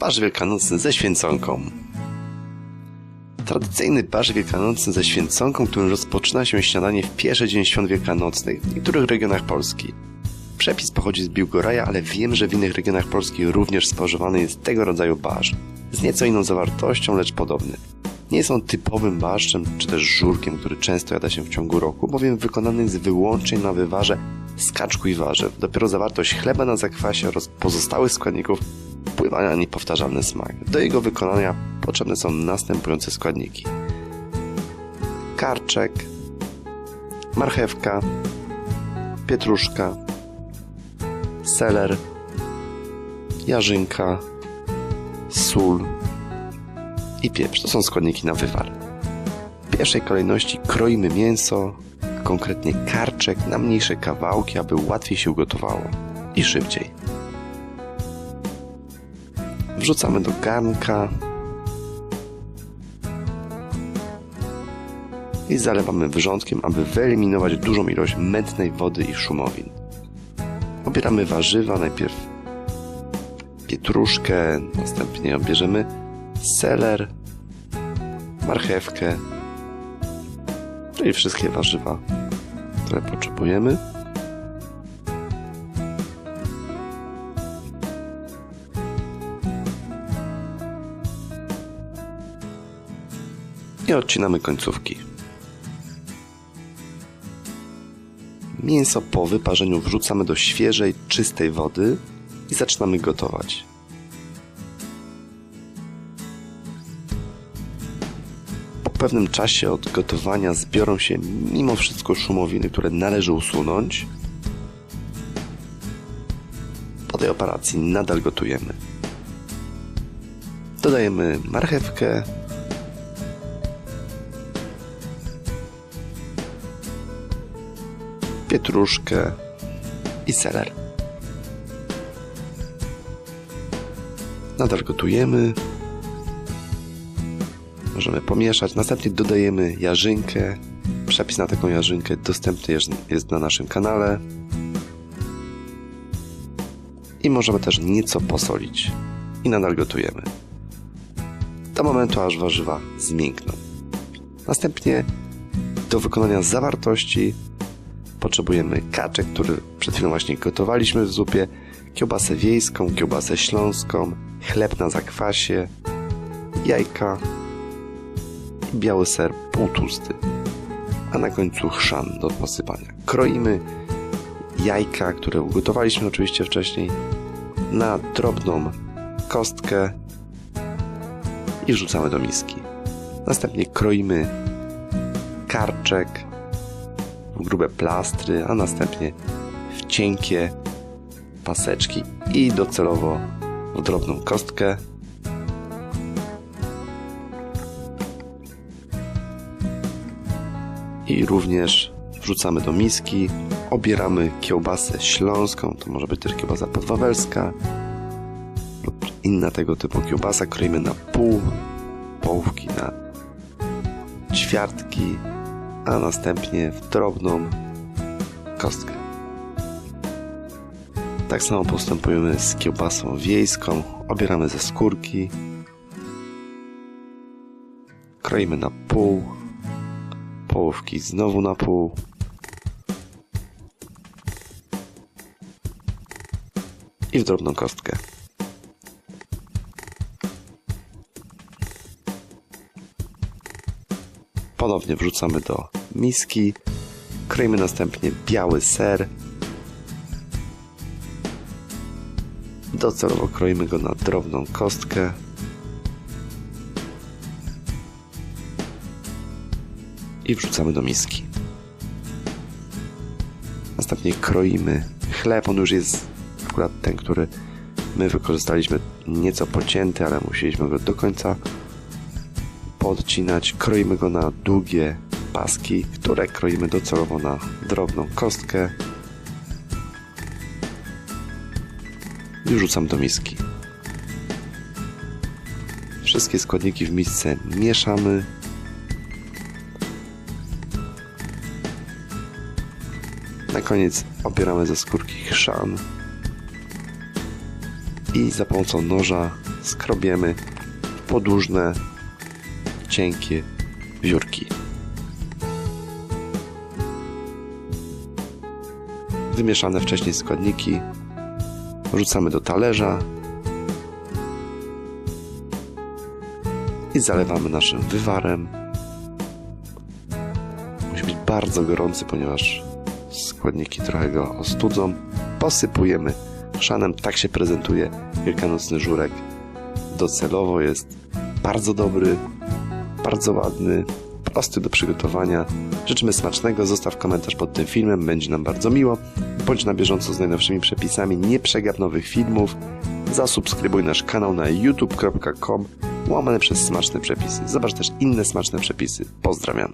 Barz wielkanocny ze święconką. Tradycyjny barz wielkanocny ze święconką, którym rozpoczyna się śniadanie w pierwszy dzień świąt wielkanocnych w niektórych regionach Polski. Przepis pochodzi z Biłgoraja, ale wiem, że w innych regionach Polski również spożywany jest tego rodzaju barsz. Z nieco inną zawartością, lecz podobny. Nie jest on typowym barszczem czy też żurkiem, który często jada się w ciągu roku, bowiem wykonany jest wyłącznie na wywarze z kaczku i warzyw. Dopiero zawartość chleba na zakwasie oraz pozostałych składników wpływa na niepowtarzalny smak. Do jego wykonania potrzebne są następujące składniki. Karczek, marchewka, pietruszka, seler, jarzynka, sól i pieprz. To są składniki na wywar. W pierwszej kolejności kroimy mięso, konkretnie karczek, na mniejsze kawałki, aby łatwiej się ugotowało i szybciej. Wrzucamy do garnka i zalewamy wrzątkiem, aby wyeliminować dużą ilość mętnej wody i szumowin. Obieramy warzywa, najpierw pietruszkę, następnie obierzemy seler, marchewkę, czyli wszystkie warzywa, które potrzebujemy. I odcinamy końcówki. Mięso po wyparzeniu wrzucamy do świeżej, czystej wody i zaczynamy gotować. Po pewnym czasie od gotowania zbiorą się mimo wszystko szumowiny, które należy usunąć. Po tej operacji nadal gotujemy. Dodajemy marchewkę, pietruszkę i seler. Nadal gotujemy. Możemy pomieszać. Następnie dodajemy jarzynkę. Przepis na taką jarzynkę dostępny jest, jest na naszym kanale. I możemy też nieco posolić. I nadal gotujemy. Do momentu, aż warzywa zmiękną. Następnie do wykonania zawartości potrzebujemy kaczek, który przed chwilą właśnie gotowaliśmy w zupie, kiełbasę wiejską, kiełbasę śląską, chleb na zakwasie, jajka i biały ser półtłusty, a na końcu chrzan do posypania. Kroimy jajka, które ugotowaliśmy oczywiście wcześniej, na drobną kostkę i wrzucamy do miski. Następnie kroimy karczek, grube plastry, a następnie w cienkie paseczki i docelowo w drobną kostkę. I również wrzucamy do miski, obieramy kiełbasę śląską, to może być też kiełbasa podwawelska lub inna tego typu kiełbasa, kroimy na pół, połówki na ćwiartki, a następnie w drobną kostkę. Tak samo postępujemy z kiełbasą wiejską. Obieramy ze skórki. Kroimy na pół. Połówki znowu na pół. I w drobną kostkę. Ponownie wrzucamy do miski. Kroimy następnie biały ser. Docelowo kroimy go na drobną kostkę. I wrzucamy do miski. Następnie kroimy chleb. On już jest akurat ten, który my wykorzystaliśmy nieco pocięty, ale musieliśmy go do końca podcinać. Kroimy go na długie paski, które kroimy docelowo na drobną kostkę i wrzucam do miski. Wszystkie składniki w misce mieszamy. Na koniec obieramy ze skórki chrzan. i za pomocą noża skrobiemy podłużne, cienkie wiórki. Wymieszane wcześniej składniki wrzucamy do talerza i zalewamy naszym wywarem. Musi być bardzo gorący, ponieważ składniki trochę go ostudzą. Posypujemy szanem. Tak się prezentuje wielkanocny żurek. Docelowo jest bardzo dobry, bardzo ładny, prosty do przygotowania. Życzymy smacznego. Zostaw komentarz pod tym filmem, będzie nam bardzo miło. Bądź na bieżąco z najnowszymi przepisami, nie przegap nowych filmów. Zasubskrybuj nasz kanał na youtube.com łamane przez smaczne przepisy. Zobacz też inne smaczne przepisy. Pozdrawiam.